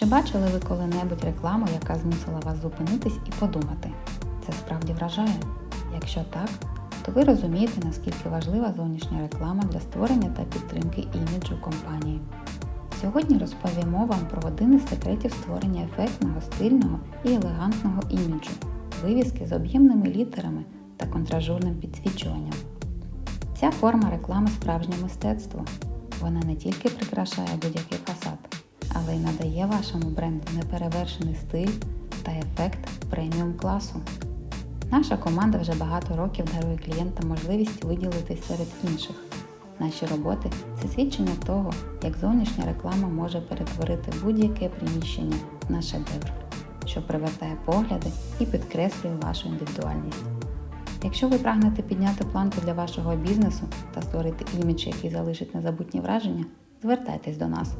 Чи бачили ви коли-небудь рекламу, яка змусила вас зупинитись і подумати? Це справді вражає? Якщо так, то ви розумієте, наскільки важлива зовнішня реклама для створення та підтримки іміджу компанії. Сьогодні розповімо вам про один із секретів створення ефектного, стильного і елегантного іміджу, вивіски з об'ємними літерами та контражурним підсвічуванням. Ця форма реклами справжнє мистецтво. Вона не тільки прикрашає будь-який але й надає вашому бренду неперевершений стиль та ефект преміум класу. Наша команда вже багато років дарує клієнтам можливість виділитись серед інших. Наші роботи це свідчення того, як зовнішня реклама може перетворити будь-яке приміщення на шедевр, що привертає погляди і підкреслює вашу індивідуальність. Якщо ви прагнете підняти планку для вашого бізнесу та створити імідж, який залишить незабутні враження, звертайтесь до нас.